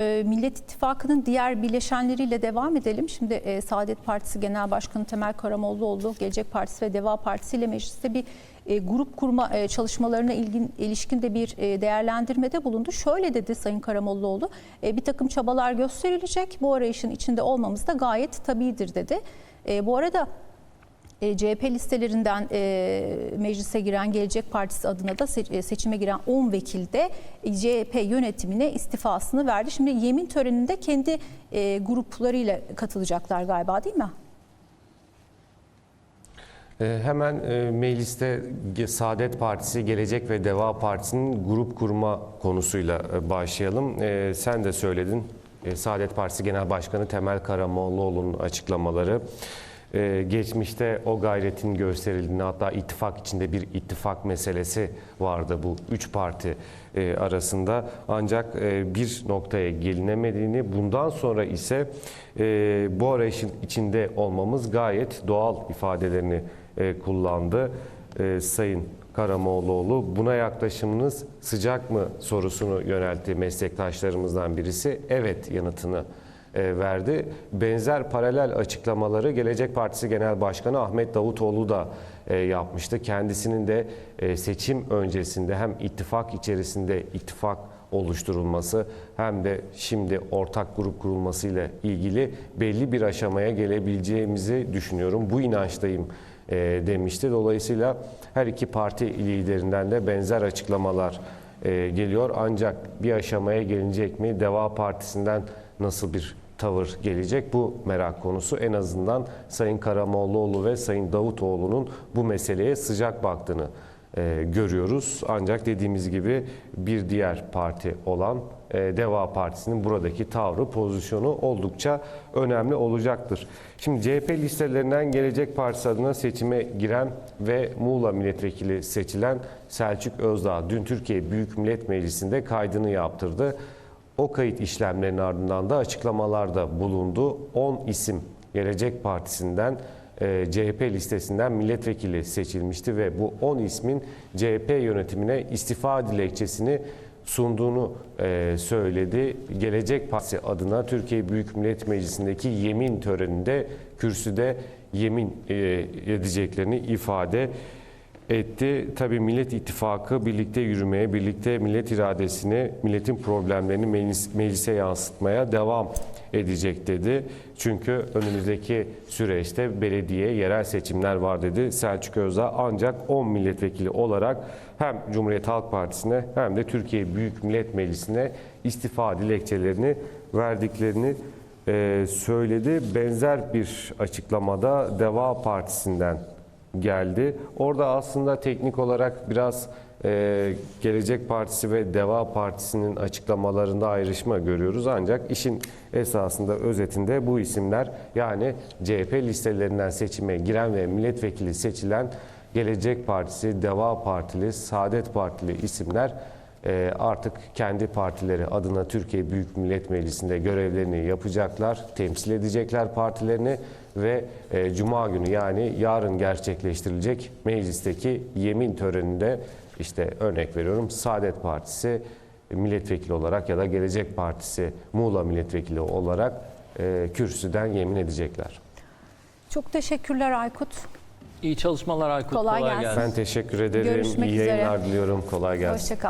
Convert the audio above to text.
E, Millet İttifakı'nın diğer bileşenleriyle devam edelim. Şimdi e, Saadet Partisi Genel Başkanı Temel Karamollaoğlu, Gelecek Partisi ve Deva Partisi ile mecliste bir e, grup kurma e, çalışmalarına ilgin, ilişkin de bir e, değerlendirmede bulundu. Şöyle dedi Sayın Karamollaoğlu, e, bir takım çabalar gösterilecek, bu arayışın içinde olmamız da gayet tabidir dedi. Bu arada e, CHP listelerinden e, meclise giren Gelecek Partisi adına da e, seçime giren 10 vekil de e, CHP yönetimine istifasını verdi. Şimdi yemin töreninde kendi e, gruplarıyla katılacaklar galiba değil mi? Ee, Hemen e, mecliste Saadet Partisi, Gelecek ve Deva Partisi'nin grup kurma konusuyla e, başlayalım. Sen de söyledin. E, Saadet Partisi Genel Başkanı Temel Karamollaoğlu'nun açıklamaları. Ee, Geçmişte o gayretin gösterildiğini hatta ittifak içinde bir ittifak meselesi vardı bu üç parti e, arasında. Ancak e, bir noktaya gelinemediğini bundan sonra ise e, bu arayışın içinde olmamız gayet doğal ifadelerini e, kullandı e, Sayın Karamoğluoğlu. Buna yaklaşımınız sıcak mı sorusunu yöneltti meslektaşlarımızdan birisi. Evet yanıtını e, verdi. Benzer paralel açıklamaları Gelecek Partisi Genel Başkanı Ahmet Davutoğlu da e, yapmıştı. Kendisinin de e, seçim öncesinde hem ittifak içerisinde ittifak oluşturulması hem de şimdi ortak grup kurulması ile ilgili belli bir aşamaya gelebileceğimizi düşünüyorum. Bu inançtayım e, demişti. Dolayısıyla her iki parti liderinden de benzer açıklamalar e, geliyor. Ancak bir aşamaya gelinecek mi? Deva Partisi'nden nasıl bir tavır gelecek? Bu merak konusu. En azından Sayın Karamollaoğlu ve Sayın Davutoğlu'nun bu meseleye sıcak baktığını e, görüyoruz. Ancak dediğimiz gibi bir diğer parti olan e, Deva Partisi'nin buradaki tavrı, pozisyonu oldukça önemli olacaktır. Şimdi CHP listelerinden Gelecek Partisi adına seçime giren ve Muğla milletvekili seçilen Selçuk Özdağ dün Türkiye Büyük Millet Meclisi'nde kaydını yaptırdı. O kayıt işlemlerinin ardından da açıklamalarda bulundu. 10 isim Gelecek Partisi'nden e, CHP listesinden milletvekili seçilmişti ve bu 10 ismin CHP yönetimine istifa dilekçesini sunduğunu e, söyledi. Gelecek Partisi adına Türkiye Büyük Millet Meclisi'ndeki yemin töreninde kürsüde yemin e, edeceklerini ifade etti. Tabii Millet İttifakı birlikte yürümeye, birlikte millet iradesini, milletin problemlerini meclis, meclise yansıtmaya devam edecek dedi. Çünkü önümüzdeki süreçte belediye, yerel seçimler var dedi Selçuk Özdağ. Ancak 10 milletvekili olarak hem Cumhuriyet Halk Partisi'ne hem de Türkiye Büyük Millet Meclisi'ne istifa dilekçelerini verdiklerini e, söyledi. Benzer bir açıklamada Deva Partisi'nden geldi. Orada aslında teknik olarak biraz e, Gelecek Partisi ve Deva Partisi'nin açıklamalarında ayrışma görüyoruz. Ancak işin esasında özetinde bu isimler yani CHP listelerinden seçime giren ve milletvekili seçilen Gelecek Partisi, Deva Partili, Saadet Partili isimler artık kendi partileri adına Türkiye Büyük Millet Meclisi'nde görevlerini yapacaklar, temsil edecekler partilerini ve e, Cuma günü yani yarın gerçekleştirilecek meclisteki yemin töreninde işte örnek veriyorum Saadet Partisi milletvekili olarak ya da Gelecek Partisi Muğla milletvekili olarak e, kürsüden yemin edecekler. Çok teşekkürler Aykut. İyi çalışmalar Aykut. Kolay gelsin. Ben teşekkür ederim. Görüşmek İyi üzere. yayınlar diliyorum. Kolay gelsin. Hoşçakal.